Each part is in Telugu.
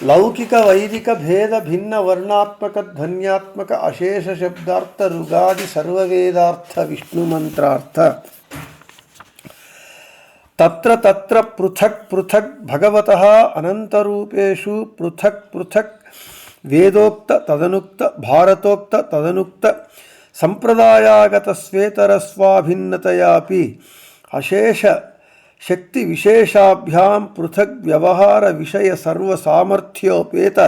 లౌకిక వైదిక భేద భిన్న వర్ణాత్మక ధ్వన్యాత్మక అశేష శబ్దార్థ రుగాది సర్వవేదార్థ విష్ణు మంత్రార్థ తత్ర తత్ర పృథక్ పృథక్ భగవత అనంతరూపేషు పృథక్ పృథక్ వేదోక్త తదనుక్త భారతోక్త తదనుక్త సంప్రదాయాగత స్వేతరస్వాభిన్నతయాపి అశేష శక్తి విశేషాభ్యాం పృథక్ వ్యవహార విషయ సర్వ సామర్థ్యోపేత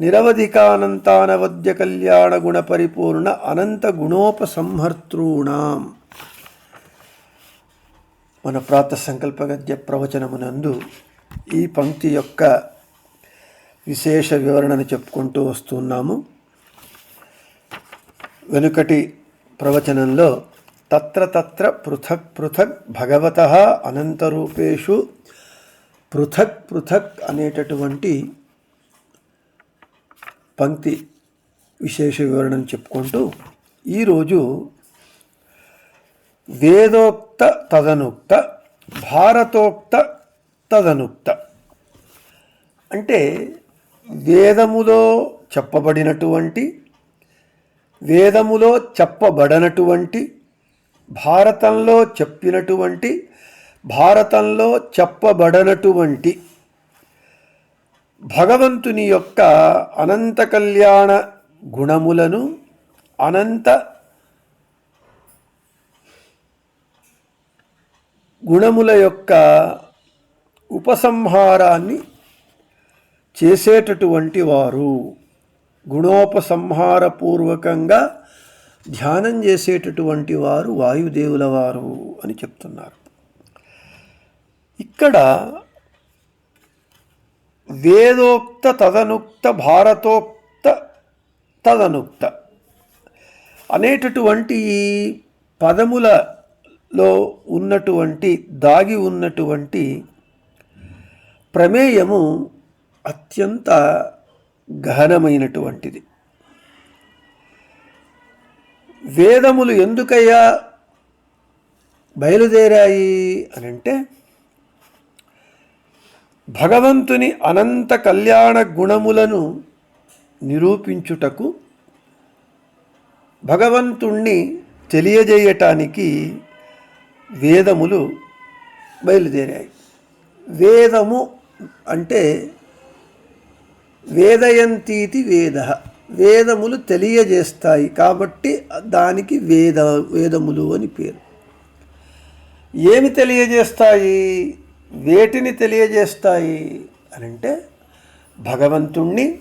నిరవధికానంతానవద్య కళ్యాణ గుణ పరిపూర్ణ అనంత గుణోపసంహర్తॄణాం మన ప్రాత సంకల్ప గద్య ప్రవచనమునందు ఈ పంక్తి యొక్క విశేష వివరణను చెప్పుకుంటూ వస్తున్నాము వెనుకటి ప్రవచనంలో తత్ర తత్ర పృథక్ పృథక్ భగవత అనంతరూపేషు పృథక్ పృథక్ అనేటటువంటి పంక్తి విశేష వివరణను చెప్పుకుంటూ ఈరోజు వేదోక్త తదనుక్త భారతోక్త తదనుక్త. అంటే వేదములో చెప్పబడినటువంటి వేదములో చెప్పబడనటువంటి భారతంలో చెప్పినటువంటి భారతంలో చెప్పబడనటువంటి భగవంతుని యొక్క అనంత కళ్యాణ గుణములను అనంత గుణముల యొక్క ఉపసంహారాన్ని చేసేటటువంటి వారు. గుణోపసంహారపూర్వకంగా ధ్యానం చేసేటటువంటి వారు వాయుదేవుల వారు అని చెప్తున్నారు. ఇక్కడ వేదోక్త తదనుక్త భారతోక్త తదనుక్త అనేటటువంటి పదములలో ఉన్నటువంటి దాగి ఉన్నటువంటి ప్రమేయము అత్యంత గహనమైనటువంటిది వేదములు ఎందుకయ్యా? బయలుదేరాయి అని అంటే భగవంతుని అనంత కళ్యాణ గుణములను నిరూపించుటకు భగవంతుణ్ణి తెలియజేయటానికి వేదములు బయలుదేరాయి. వేదము అంటే వేదయంతీతి వేద. వేదములు తెలియజేస్తాయి కాబట్టి దానికి వేద వేదములు అని పేరు. ఏమి తెలియజేస్తాయి? వేటిని తెలియజేస్తాయి అని అంటే భగవంతుణ్ణి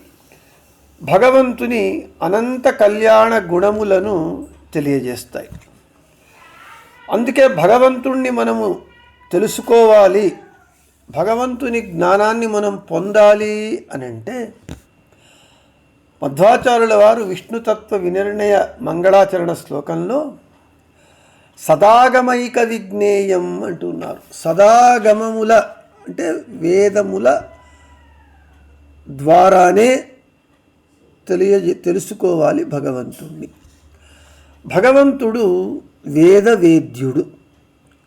భగవంతుని అనంత కళ్యాణ గుణములను తెలియజేస్తాయి. అందుకే భగవంతుణ్ణి మనము తెలుసుకోవాలి. భగవంతుని జ్ఞానాన్ని మనం పొందాలి అని అంటే మధ్వాచార్యుల వారు విష్ణుతత్వ వినిర్ణయ మంగళాచరణ శ్లోకంలో సదాగమైక విజ్ఞేయం అంటున్నారు. సదాగమముల అంటే వేదముల ద్వారానే తెలియ తెలుసుకోవాలి భగవంతుణ్ణి. భగవంతుడు వేదవేద్యుడు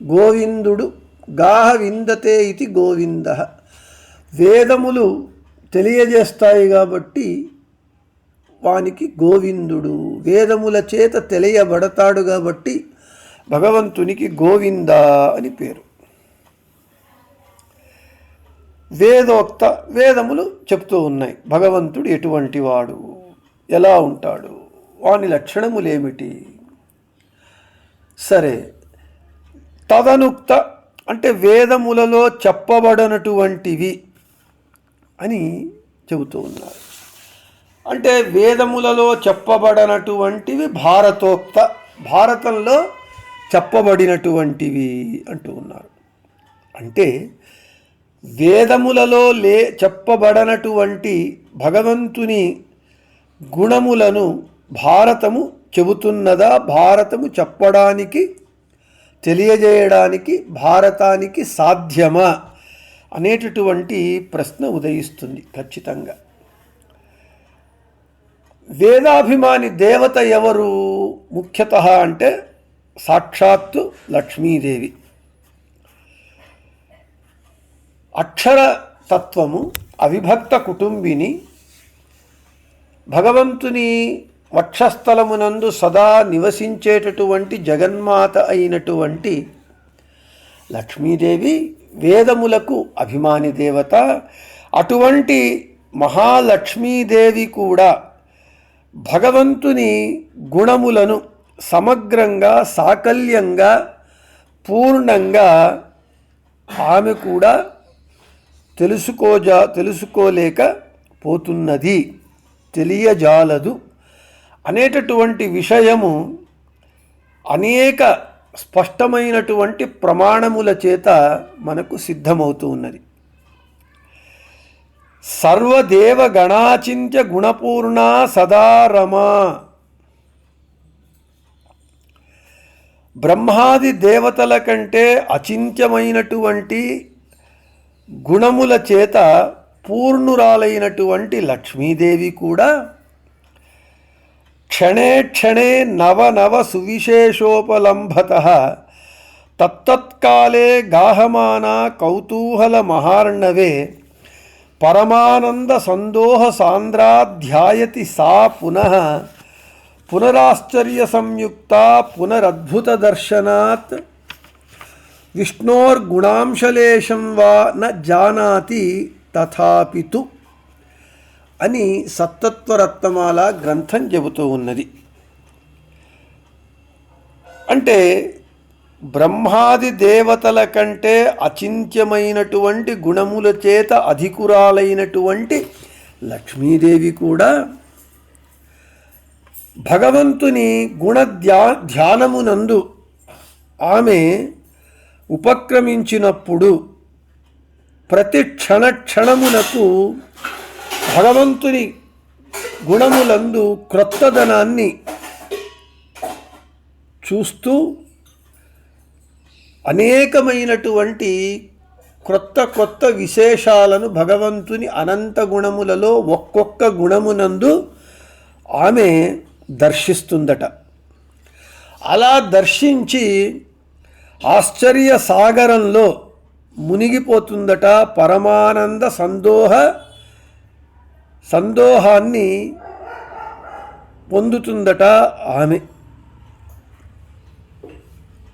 గోవిందుడు గాహ విందతే ఇది గోవింద. వేదములు తెలియజేస్తాయి కాబట్టి వానికి గోవిందుడు. వేదముల చేత తెలియబడతాడు కాబట్టి భగవంతునికి గోవింద అని పేరు. వేదోక్త వేదములు చెప్తూ ఉన్నాయి. భగవంతుడు ఎటువంటి వాడు? ఎలా ఉంటాడు? వాని లక్షణములేమిటి? సరే. తదనుక్త అంటే వేదములలో చెప్పబడనటువంటివి అని చెబుతూ ఉన్నారు. అంటే వేదములలో చెప్పబడనటువంటివి భారతోక్త భారతంలో చెప్పబడినటువంటివి అంటూ ఉన్నారు. అంటే వేదములలో లే చెప్పబడనటువంటి భగవంతుని గుణములను భారతము చెబుతున్నదా భారతము చెప్పడానికి తెలియజేయడానికి భారతానికి సాధ్యమా అనేటటువంటి ప్రశ్న ఉదయిస్తుంది ఖచ్చితంగా. వేదాభిమాని దేవత ఎవరు? ముఖ్యత అంటే సాక్షాత్తు లక్ష్మీదేవి. అక్షర తత్వము అవిభక్త కుటుంబిని భగవంతుని వక్షస్థలమునందు సదా నివసించేటటువంటి జగన్మాత అయినటువంటి లక్ష్మీదేవి వేదములకు అభిమాని దేవత. అటువంటి మహాలక్ష్మీదేవి కూడా భగవంతుని గుణములను సమగ్రంగా సాకల్యంగా పూర్ణంగా ఆమె కూడా తెలుసుకోజా తెలుసుకోలేక పోతున్నది. తెలియజాలదు. అనేటటువంటి విషయము అనేక స్పష్టమైనటువంటి ప్రమాణముల చేత మనకు సిద్ధమవుతూ ఉన్నది. సర్వదేవగణాచింత్య గుణపూర్ణ సదారమ బ్రహ్మాది దేవతల కంటే అచింత్యమైనటువంటి గుణముల చేత పూర్ణురాలైనటువంటి లక్ష్మీదేవి కూడా క్షణే క్షణే నవ నవ సువిశేషోపలంభత. తత్తత్కాలే గాహమానా కౌతూహల మహార్ణవే. పరమానంద సందోహ సాంద్రాధ్యాయతి సా పునః. పునరాశ్చర్య సంయుక్త పునరద్భుత దర్శనాత్ విష్ణోర్గుణాంశలేశం వా న జానాతి తథాపితు అని సత్తత్వరత్నమాల గ్రంథం చెబుతూ ఉన్నది. అంటే బ్రహ్మాది దేవతల కంటే అచింత్యమైనటువంటి గుణముల చేత అధికురాలైనటువంటి లక్ష్మీదేవి కూడా భగవంతుని గుణ ధ్యా ధ్యానమునందు ఆమె ఉపక్రమించినప్పుడు ప్రతి క్షణ క్షణమునకు భగవంతుని గుణములందు క్రొత్తదనాన్ని చూస్తూ అనేకమైనటువంటి క్రొత్త క్రొత్త విశేషాలను భగవంతుని అనంత గుణములలో ఒక్కొక్క గుణమునందు ఆమె దర్శిస్తుందట. అలా దర్శించి ఆశ్చర్య సాగరంలో మునిగిపోతుందట పరమానంద సందోహ సందోహాన్ని పొందుతుందట ఆమె.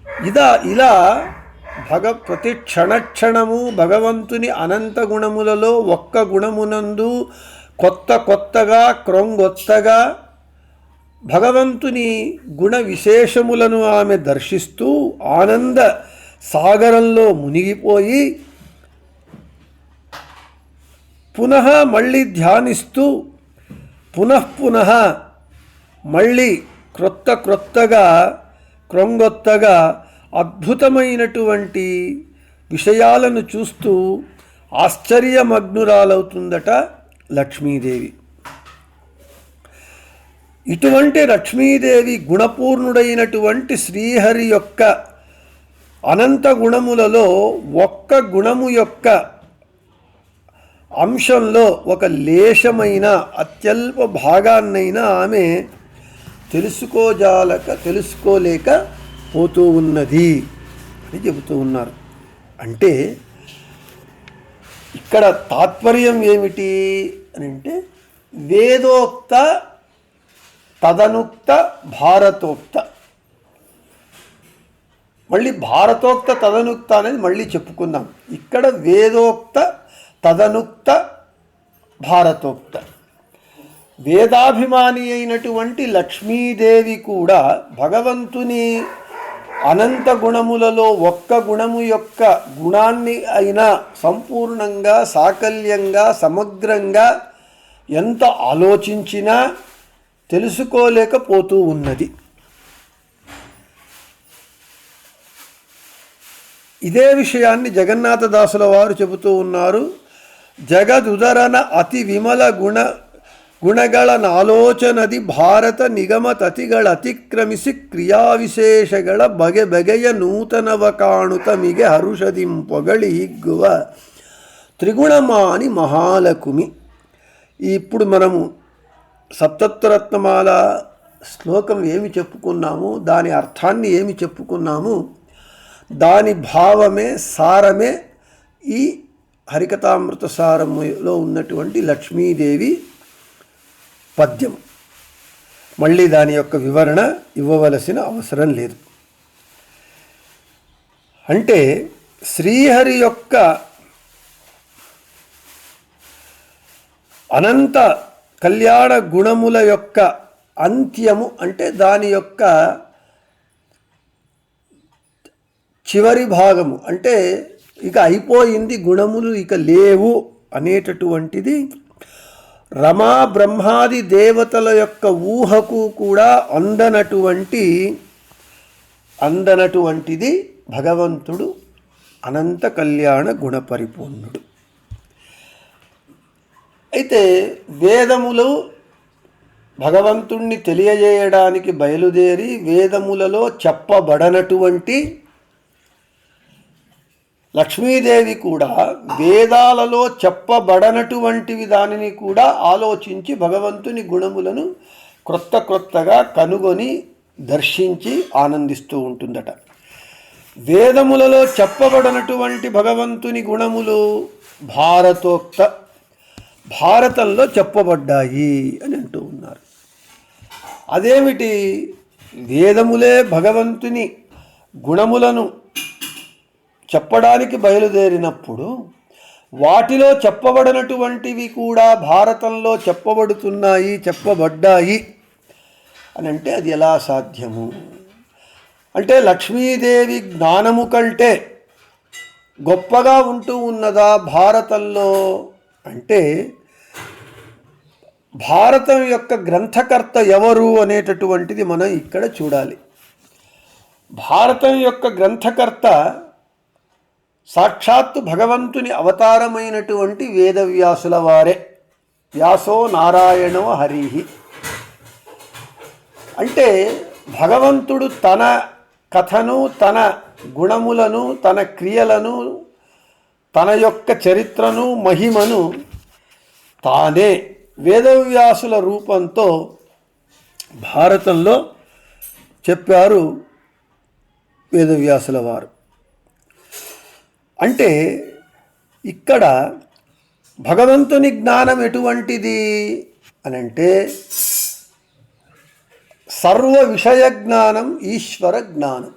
ఇదా ఇలా భగ ప్రతి క్షణక్షణము భగవంతుని అనంత గుణములలో ఒక్క గుణమునందు కొత్త కొత్తగా క్రొంగొత్తగా భగవంతుని గుణ విశేషములను ఆమె దర్శిస్తూ ఆనంద సాగరంలో మునిగిపోయి పునః మళ్ళీ ధ్యానిస్తూ పునఃపునః మళ్ళీ క్రొత్త క్రొత్తగా క్రొంగొత్తగా అద్భుతమైనటువంటి విషయాలను చూస్తూ ఆశ్చర్యమగ్నురాలవుతుందట లక్ష్మీదేవి. ఇటువంటి లక్ష్మీదేవి గుణపూర్ణుడైనటువంటి శ్రీహరి యొక్క అనంత గుణములలో ఒక్క గుణము యొక్క అంశంలో ఒక లేశమైన అత్యల్ప భాగాన్నైనా ఆమె తెలుసుకోజాలక తెలుసుకోలేక పోతూ ఉన్నది అని చెబుతూ ఉన్నారు. అంటే ఇక్కడ తాత్పర్యం ఏమిటి అని అంటే వేదోక్త తదనుక్త భారతోక్త. మళ్ళీ భారతోక్త తదనుక్త అనేది మళ్ళీ చెప్పుకుందాం. ఇక్కడ వేదోక్త తదనుక్త భారతోక్త. వేదాభిమాని అయినటువంటి లక్ష్మీదేవి కూడా భగవంతుని అనంత గుణములలో ఒక్క గుణము యొక్క గుణాన్ని అయినా సంపూర్ణంగా సాకల్యంగా సమగ్రంగా ఎంత ఆలోచించినా తెలుసుకోలేకపోతూ ఉన్నది. ఇదే విషయాన్ని జగన్నాథదాసుల వారు చెబుతూ ఉన్నారు. జగదుదరణ అతి విమల గుణ ಗುಣಗಳನ್ನ ಆಲೋಚನದಿ ಭಾರತ ನಿಗಮ ತತಿಗಳ ಅತಿಕ್ರಮಿಸಿ ಕ್ರಿಯಾವಿಶೇಷಗಳ ಬಗೆ ಬಗೆಯ ನೂತನವ ಕಾಣುತ ಮಿಗೆ ಹರುಷದಿಂಪೊಗಳಿ ಹಿಗ್ಗುವ త్రిగుణమాని మహాలకుమి ఇప్పుడు మనము సప్తత్వరత్నమాల శ్లోకం ఏమి చెప్పుకున్నాము దాని అర్థాన్ని ఏమి చెప్పుకున్నాము దాని భావమే సారమే ఈ హరికథామృత సారములో ఉన్నటువంటి లక్ష్మీదేవి పద్యం. మళ్ళీ దాని యొక్క వివరణ ఇవ్వవలసిన అవసరం లేదు. అంటే శ్రీహరి యొక్క అనంత కళ్యాణ గుణముల యొక్క అంత్యము అంటే దాని యొక్క చివరి భాగము అంటే ఇక అయిపోయింది గుణములు ఇక లేవు అనేటటువంటిది రమా బ్రహ్మాది దేవతల యొక్క ఊహకు కూడా అందనటువంటి అందనటువంటిది భగవంతుడు అనంత కళ్యాణ గుణపరిపూర్ణుడు. అయితే వేదములు భగవంతుణ్ణి తెలియజేయడానికి బయలుదేరి వేదములలో చెప్పబడనటువంటి లక్ష్మీదేవి కూడా వేదాలలో చెప్పబడనటువంటివి దానిని కూడా ఆలోచించి భగవంతుని గుణములను క్రొత్త క్రొత్తగా కనుగొని దర్శించి ఆనందిస్తూ ఉంటుందట. వేదములలో చెప్పబడనటువంటి భగవంతుని గుణములు భారతోక్త భారతంలో చెప్పబడ్డాయి అని అంటూ ఉన్నారు. అదేమిటి? వేదములే భగవంతుని గుణములను చెప్పడానికి బయలుదేరినప్పుడు వాటిలో చెప్పబడినటువంటివి కూడా భారతంలో చెప్పబడుతున్నాయి చెప్పబడ్డాయి అని అంటే అది ఎలా సాధ్యము? అంటే లక్ష్మీదేవి జ్ఞానము కంటే గొప్పగా ఉంటూ ఉన్నదా భారతంలో అంటే భారతం యొక్క గ్రంథకర్త ఎవరు అనేటటువంటిది మనం ఇక్కడ చూడాలి. భారతం యొక్క గ్రంథకర్త సాక్షాత్తు భగవంతుని అవతారమైనటువంటి వేదవ్యాసుల వారే వ్యాసో నారాయణో హరిహి అంటే భగవంతుడు తన కథను తన గుణములను తన క్రియలను తన యొక్క చరిత్రను మహిమను తానే వేదవ్యాసుల రూపంతో భారతంలో చెప్పారు వేదవ్యాసుల వారు అంటే ఇక్కడ భగవంతుని జ్ఞానం ఎటువంటిది అని అంటే సర్వ విషయ జ్ఞానం ఈశ్వర జ్ఞానం.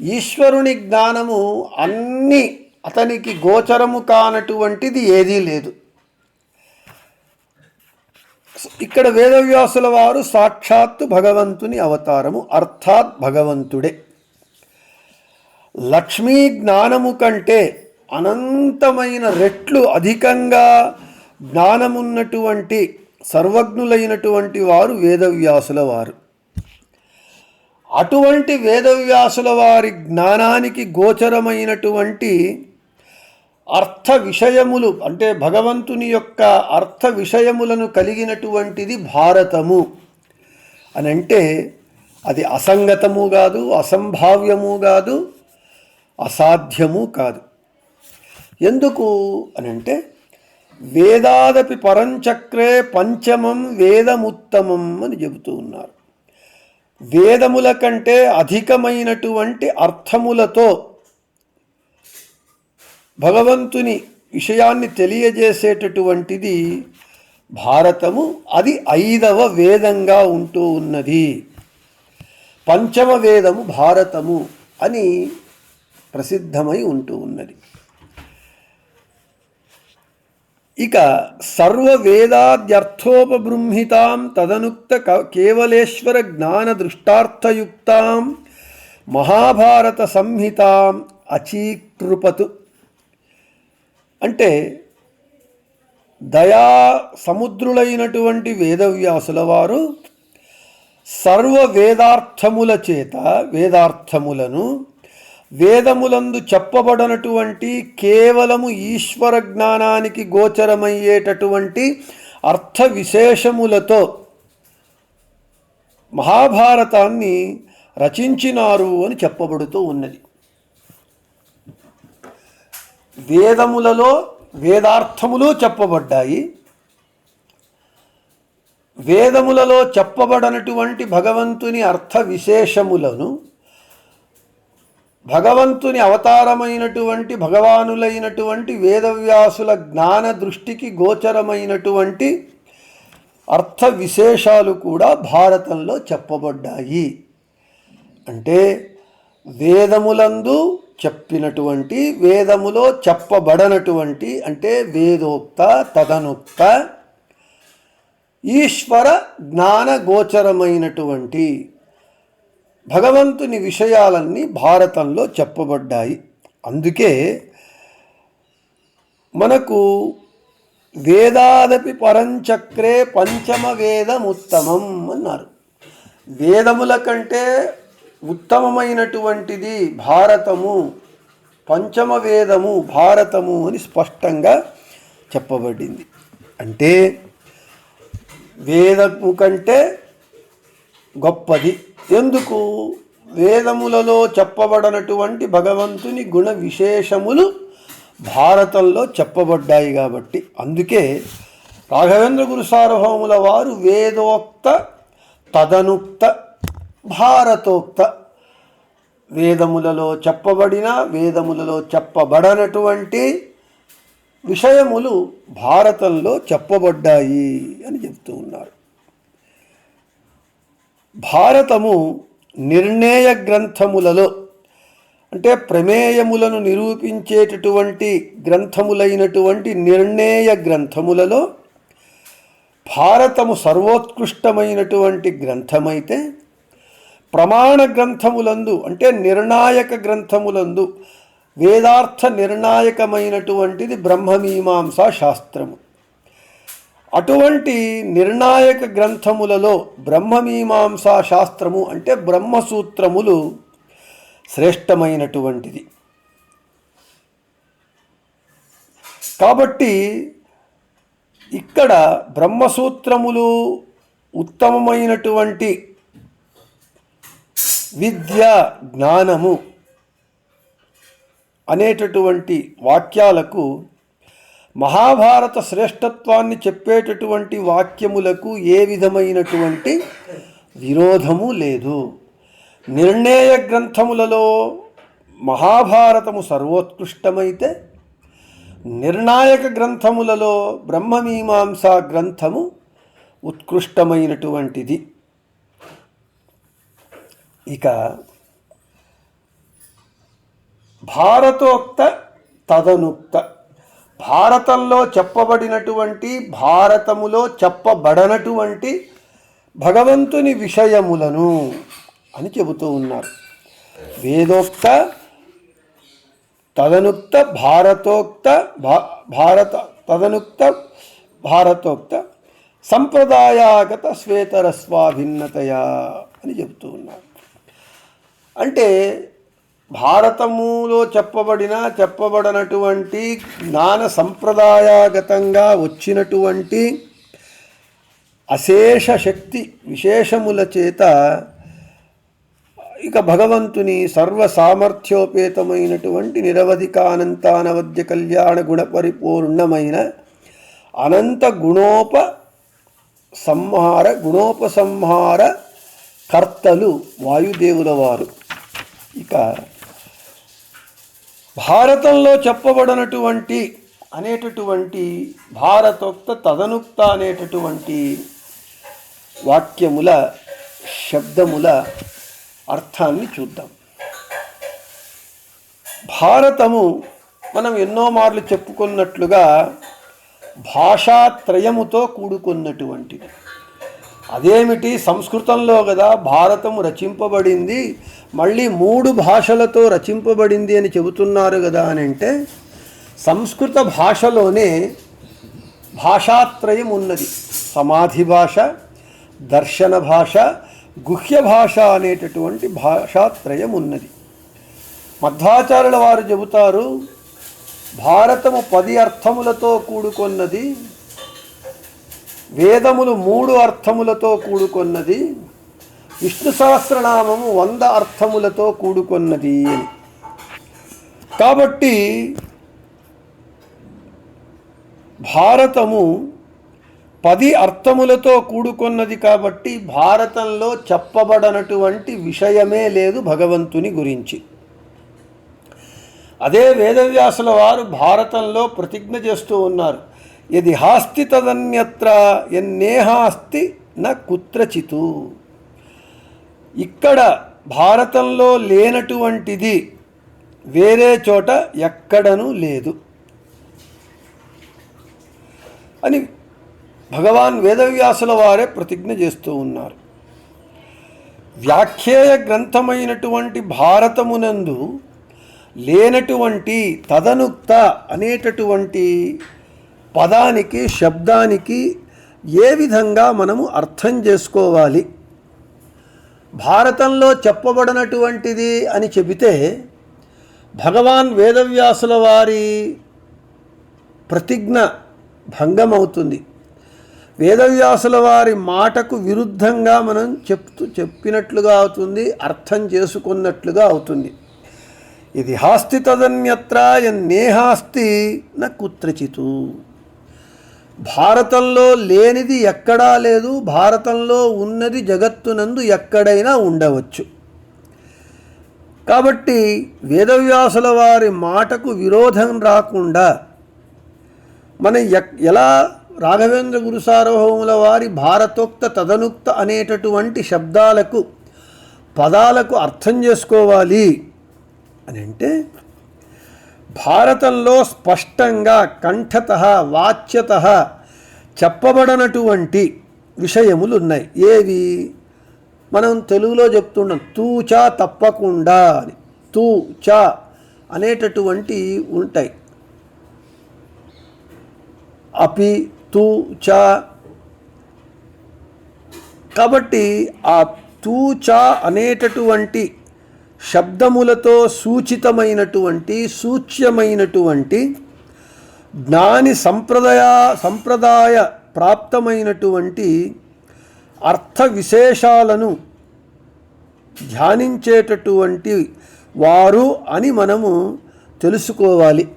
ఈశ్వరుని జ్ఞానము అన్ని అతనికి గోచరము కానటువంటిది ఏదీ లేదు. ఇక్కడ వేదవ్యాసుల వారు సాక్షాత్తు భగవంతుని అవతారము అర్థాత్ భగవంతుడే. లక్ష్మీ జ్ఞానము కంటే అనంతమైన రెట్లు అధికంగా జ్ఞానమున్నటువంటి సర్వజ్ఞులైనటువంటి వారు వేదవ్యాసుల వారు. అటువంటి వేదవ్యాసుల వారి జ్ఞానానికి గోచరమైనటువంటి అర్థ విషయములు అంటే భగవంతుని యొక్క అర్థ విషయములను కలిగినటువంటిది భారతము. అని అంటే అది అసంగతము కాదు అసంభావ్యము కాదు అసాధ్యము కాదు. ఎందుకు అని అంటే వేదాదపి పరంచక్రే పంచమం వేదముత్తమం అని చెబుతూ ఉన్నారు. వేదముల కంటే అధికమైనటువంటి అర్థములతో భగవంతుని విషయాన్ని తెలియజేసేటటువంటిది భారతము. అది ఐదవ వేదంగా ఉంటూ ఉన్నది. పంచమ వేదము భారతము అని ప్రసిద్ధమై ఉంటూ ఉన్నది. ఇక సర్వవేదాద్యర్థోపబృంహితాం తదనుక్త క- కేవలేశ్వర జ్ఞాన దృష్టార్థయుక్తాం మహాభారత సంహితాం అచీకృపతు. అంటే దయా సముద్రులైనటువంటి వేదవ్యాసుల వారు సర్వ వేదార్థముల చేత వేదార్థములను వేదములందు చెప్పబడనటువంటి కేవలము ఈశ్వర జ్ఞానానికి గోచరమయ్యేటటువంటి అర్థ విశేషములతో మహాభారతాన్ని రచించినారు అని చెప్పబడుతూ ఉన్నది. వేదములలో వేదార్థములు చెప్పబడ్డాయి. వేదములలో చెప్పబడనటువంటి భగవంతుని అర్థ విశేషములను భగవంతుని అవతారమైనటువంటి భగవానులైనటువంటి వేదవ్యాసుల జ్ఞాన దృష్టికి గోచరమైనటువంటి అర్థ విశేషాలు కూడా భారతంలో చెప్పబడ్డాయి. అంటే వేదములందు చెప్పినటువంటి వేదములో చెప్పబడనటువంటి అంటే వేదోక్త తదనుక్త ఈశ్వర జ్ఞాన గోచరమైనటువంటి భగవంతుని విషయాలన్నీ భారతంలో చెప్పబడ్డాయి. అందుకే మనకు వేదాదపి పరంచక్రే పంచమ వేదముత్తమం అన్నారు. వేదముల కంటే ఉత్తమమైనటువంటిది భారతము పంచమ వేదము భారతము అని స్పష్టంగా చెప్పబడింది. అంటే వేదము కంటే గొప్పది. ఎందుకు? వేదములలో చెప్పబడనటువంటి భగవంతుని గుణ విశేషములు భారతంలో చెప్పబడ్డాయి కాబట్టి. అందుకే రాఘవేంద్ర గురు సార్వభౌముల వారు వేదోక్త తదనుక్త భారతోక్త. వేదములలో చెప్పబడిన వేదములలో చెప్పబడనటువంటి విషయములు భారతంలో చెప్పబడ్డాయి అని చెప్తూ ఉన్నారు. భారతము నిర్ణయ గ్రంథములలో అంటే ప్రమేయములను నిరూపించేటటువంటి గ్రంథములైనటువంటి నిర్ణయ గ్రంథములలో భారతము సర్వోత్కృష్టమైనటువంటి గ్రంథమైతే ప్రమాణ గ్రంథములందు అంటే నిర్ణాయక గ్రంథములందు వేదార్థ నిర్ణాయకమైనటువంటిది బ్రహ్మమీమాంసా శాస్త్రము. అటువంటి నిర్ణాయక గ్రంథములలో బ్రహ్మమీమాంసా శాస్త్రము అంటే బ్రహ్మసూత్రములు శ్రేష్టమైనటువంటిది. కాబట్టి ఇక్కడ బ్రహ్మసూత్రములు ఉత్తమమైనటువంటి విద్య జ్ఞానము అనేటటువంటి వాక్యాలకు మహాభారత శ్రేష్టత్వాన్ని చెప్పేటటువంటి వాక్యములకు ఏ విధమైనటువంటి విరోధము లేదు. నిర్ణయ గ్రంథములలో మహాభారతము సర్వోత్కృష్టమైతే నిర్ణాయక గ్రంథములలో బ్రహ్మమీమాంసా గ్రంథము ఉత్కృష్టమైనటువంటిది. ఇక భారతోక్త తదనుక్త భారతంలో చెప్పబడినటువంటి భారతములో చెప్పబడనటువంటి భగవంతుని విషయములను అని చెబుతూ ఉన్నారు. వేదోక్త తదనుక్త భారతోక్త భా- భారత తదనుక్త భారతోక్త సంప్రదాయాగత శ్వేతరస్వాభిన్నతయా అని చెబుతూ ఉన్నారు. అంటే భారతములో చెప్పబడిన చెప్పబడినటువంటి జ్ఞాన సంప్రదాయాగతంగా వచ్చినటువంటి అశేష శక్తి విశేషముల చేత ఇక భగవంతుని సర్వ సామర్థ్యోపేతమైనటువంటి నిరవధికానంతానవద్య కళ్యాణ గుణ పరిపూర్ణమైన అనంత గుణోప సంహార గుణోపసంహార కర్తలు వాయుదేవుల వారు ఇక భారతంలో చెప్పబడినటువంటి అనేటటువంటి భారతోక్త తదనుక్త అనేటటువంటి వాక్యముల శబ్దముల అర్థాన్ని చూద్దాం. భారతము మనం ఎన్నో మార్లు చెప్పుకున్నట్లుగా భాషాత్రయముతో కూడుకున్నటువంటిది. అదేమిటి? సంస్కృతంలో కదా భారతము రచింపబడింది మళ్ళీ మూడు భాషలతో రచింపబడింది అని చెబుతున్నారు కదా అని అంటే సంస్కృత భాషలోనే భాషాత్రయం ఉన్నది. సమాధి భాష దర్శన భాష గుహ్య భాష అనేటటువంటి భాషాత్రయం ఉన్నది. మధ్వాచార్యుల వారు చెబుతారు భారతము పది అర్థములతో కూడుకొన్నది వేదములు మూడు అర్థములతో కూడుకొన్నది విష్ణు సహస్రనామము వంద అర్థములతో కూడుకొన్నది అని. కాబట్టి భారతము పది అర్థములతో కూడుకొన్నది కాబట్టి భారతంలో చెప్పబడనటువంటి విషయమే లేదు భగవంతుని గురించి. అదే వేదవ్యాసుల వారు భారతంలో ప్రతిజ్ఞ చేస్తూ ఉన్నారు. యది హాస్తి తదన్యత్ర ఎన్నేహాస్తి న కుత్రచితు ఇక్కడ భారతంలో లేనటువంటిది వేరే చోట ఎక్కడనూ లేదు అని భగవాన్ వేదవ్యాసుల వారే ప్రతిజ్ఞ చేస్తూ ఉన్నారు వ్యాఖ్యేయ గ్రంథమైనటువంటి భారతమునందు లేనటువంటి తదనుక్త అనేటటువంటి పదానికి శబ్దానికి ఏ విధంగా మనము అర్థం చేసుకోవాలి? భారతంలో చెప్పబడినటువంటిది అని చెబితే భగవాన్ వేదవ్యాసుల వారి ప్రతిజ్ఞ భంగమవుతుంది. వేదవ్యాసుల వారి మాటకు విరుద్ధంగా మనం చెప్తూ చెప్పినట్లుగా అవుతుంది అర్థం చేసుకున్నట్లుగా అవుతుంది. ఇది హాస్తి తదన్యత్ర నేహాస్తి న కుత్రచితు. భారతంలో లేనిది ఎక్కడా లేదు భారతంలో ఉన్నది జగత్తునందు ఎక్కడైనా ఉండవచ్చు. కాబట్టి వేదవ్యాసుల వారి మాటకు విరోధం రాకుండా మనం ఎక్- ఎలా రాఘవేంద్ర గురుసార్వభౌముల వారి భారతోక్త తదనుక్త అనేటటువంటి శబ్దాలకు పదాలకు అర్థం చేసుకోవాలి అని అంటే భారతంలో స్పష్టంగా కంఠత వాచ్యత చెప్పబడనటువంటి విషయములు ఉన్నాయి ఏవి? మనం తెలుగులో చెప్తున్నాం తూచా తప్పకుండా అని. తూచా అనేటటువంటి ఉంటాయి. అపి తూ చ. కాబట్టి ఆ తూచా అనేటటువంటి శబ్దములతో సూచితమైనటువంటి సూచ్యమైనటువంటి జ్ఞాని సంప్రదాయ సంప్రదాయ ప్రాప్తమైనటువంటి అర్థ విశేషాలను ధ్యానించేటటువంటి వారు అని మనము తెలుసుకోవాలి.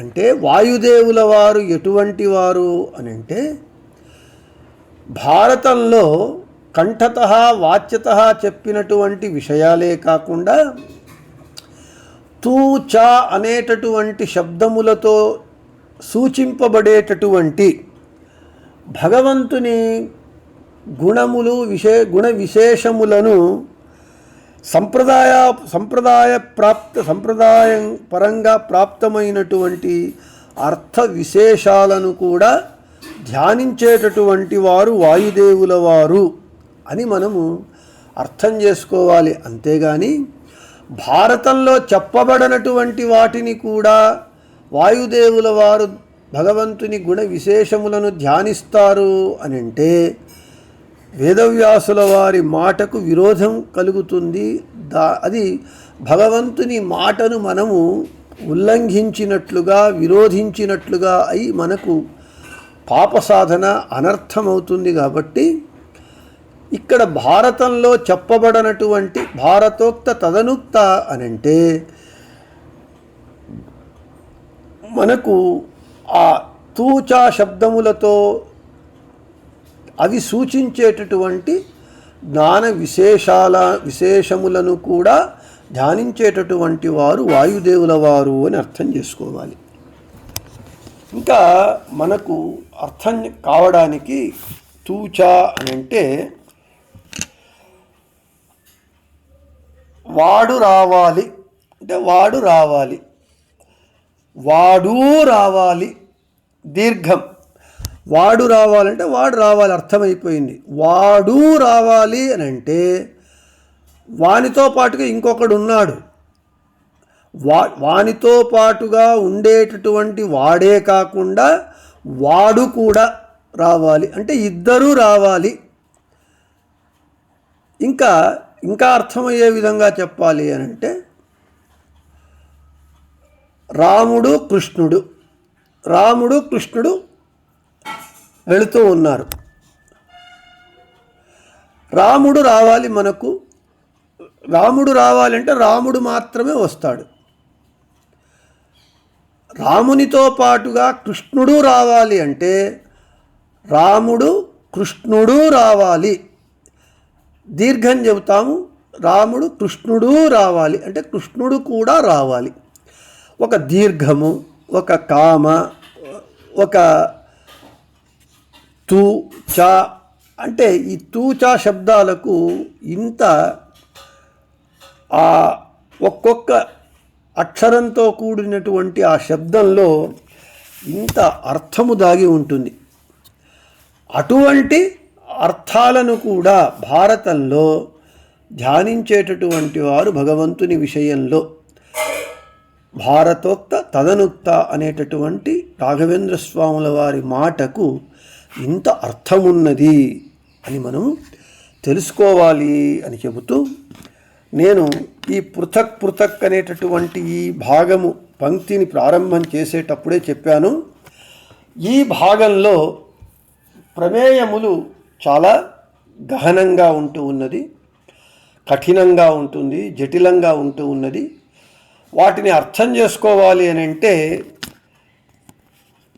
అంటే వాయుదేవుల వారు ఎటువంటి వారు అని అంటే భారతంలో కంఠత వాచ్యత చెప్పినటువంటి విషయాలే కాకుండా తూ చా అనేటటువంటి శబ్దములతో సూచింపబడేటటువంటి భగవంతుని గుణములు విశే గుణ విశేషములను సంప్రదాయ సంప్రదాయ ప్రాప్త సంప్రదాయం పరంగా ప్రాప్తమైనటువంటి అర్థ విశేషాలను కూడా ధ్యానించేటటువంటి వారు వాయుదేవుల వారు. అని మనము అర్థం చేసుకోవాలి. అంతేగాని భారతంలో చెప్పబడనటువంటి వాటిని కూడా వాయుదేవుల వారు భగవంతుని గుణ విశేషములను ధ్యానిస్తారు అని అంటే వేదవ్యాసుల వారి మాటకు విరోధం కలుగుతుంది. దా అది భగవంతుని మాటను మనము ఉల్లంఘించినట్లుగా విరోధించినట్లుగా అయి మనకు పాప సాధన అనర్థమవుతుంది కాబట్టి ఇక్కడ భారతంలో చెప్పబడనటువంటి భారతోక్త తదనుక్త అనంటే మనకు ఆ తూచా శబ్దములతో అవి సూచించేటటువంటి జ్ఞాన విశేషాల విశేషములను కూడా ధ్యానించేటటువంటి వారు వాయుదేవుల వారు అని అర్థం చేసుకోవాలి. ఇంకా మనకు అర్థం కావడానికి తూచా అని అంటే వాడు రావాలి. అంటే వాడు రావాలి. వాడు రావాలి. దీర్ఘం. వాడు రావాలంటే వాడు రావాలి. అర్థమైపోయింది. వాడు రావాలి అని అంటే వానితో పాటుగా ఇంకొకడు ఉన్నాడు. వా వానితో పాటుగా ఉండేటటువంటి వాడే కాకుండా వాడు కూడా రావాలి. అంటే ఇద్దరూ రావాలి. ఇంకా ఇంకా అర్థమయ్యే విధంగా చెప్పాలి అని అంటే రాముడు కృష్ణుడు. రాముడు కృష్ణుడు వెళుతూ ఉన్నారు. రాముడు రావాలి మనకు. రాముడు రావాలంటే రాముడు మాత్రమే వస్తాడు. రామునితో పాటుగా కృష్ణుడు రావాలి అంటే రాముడు కృష్ణుడు రావాలి. దీర్ఘం చెబుతాము. రాముడు కృష్ణుడు రావాలి. అంటే కృష్ణుడు కూడా రావాలి. ఒక దీర్ఘము ఒక కామ ఒక తూ చా అంటే ఈ తూచా శబ్దాలకు ఇంత ఆ ఒక్కొక్క అక్షరంతో కూడినటువంటి ఆ శబ్దంలో ఇంత అర్థము దాగి ఉంటుంది. అటువంటి అర్థాలను కూడా భారతంలో ధ్యానించేటటువంటి వారు భగవంతుని విషయంలో భారతోక్త తదనుక్త అనేటటువంటి రాఘవేంద్ర స్వాముల వారి మాటకు ఇంత అర్థమున్నది అని మనం తెలుసుకోవాలి అని చెబుతూ నేను ఈ పృథక్ పృథక్ అనేటటువంటి ఈ భాగము పంక్తిని ప్రారంభం చేసేటప్పుడే చెప్పాను. ఈ భాగంలో ప్రమేయములు చాలా గహనంగా ఉంటూ ఉన్నది కఠినంగా ఉంటుంది జటిలంగా ఉంటూ ఉన్నది. వాటిని అర్థం చేసుకోవాలి అని అంటే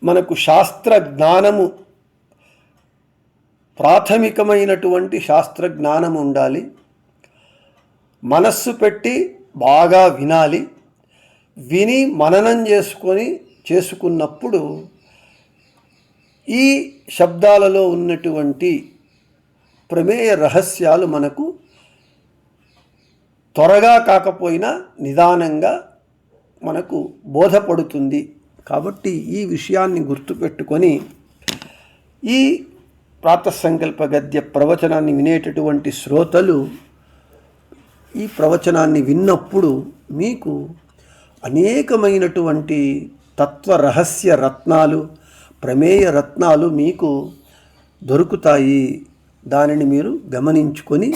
మనకు శాస్త్ర జ్ఞానము ప్రాథమికమైనటువంటి శాస్త్ర జ్ఞానం ఉండాలి. మనస్సు పెట్టి బాగా వినాలి. విని మననం చేసుకొని చేసుకున్నప్పుడు ఈ శబ్దాలలో ఉన్నటువంటి ప్రమేయ రహస్యాలు మనకు త్వరగా కాకపోయినా నిదానంగా మనకు బోధపడుతుంది. కాబట్టి ఈ విషయాన్ని గుర్తుపెట్టుకొని ఈ ప్రాతసంకల్ప గద్య ప్రవచనాన్ని వినేటటువంటి శ్రోతలు ఈ ప్రవచనాన్ని విన్నప్పుడు మీకు అనేకమైనటువంటి తత్వ రహస్య రత్నాలు ప్రమేయ రత్నాలు మీకు దొరుకుతాయి. దానిని మీరు గమనించుకొని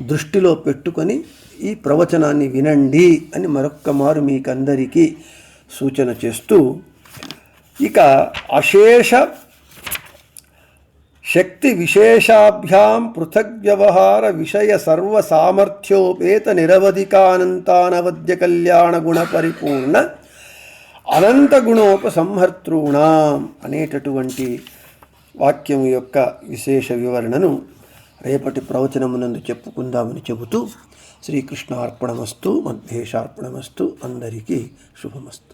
దృష్టిలో పెట్టుకొని ఈ ప్రవచనాన్ని వినండి అని మరొక్క మారు మీకందరికీ సూచన చేస్తూ ఇక అశేష శక్తి విశేషాభ్యాం పృథక్ వ్యవహార విషయ సర్వ సామర్థ్యోపేత నిరవధికానంతానవద్య కళ్యాణ గుణ పరిపూర్ణ అనంత గుణోపసంహర్తృణాం అనేటటువంటి వాక్యం యొక్క విశేష వివరణను రేపటి ప్రవచనమునందు చెప్పుకుందామని చెబుతూ శ్రీకృష్ణ అర్పణమస్తు అందరికీ శుభమస్తు.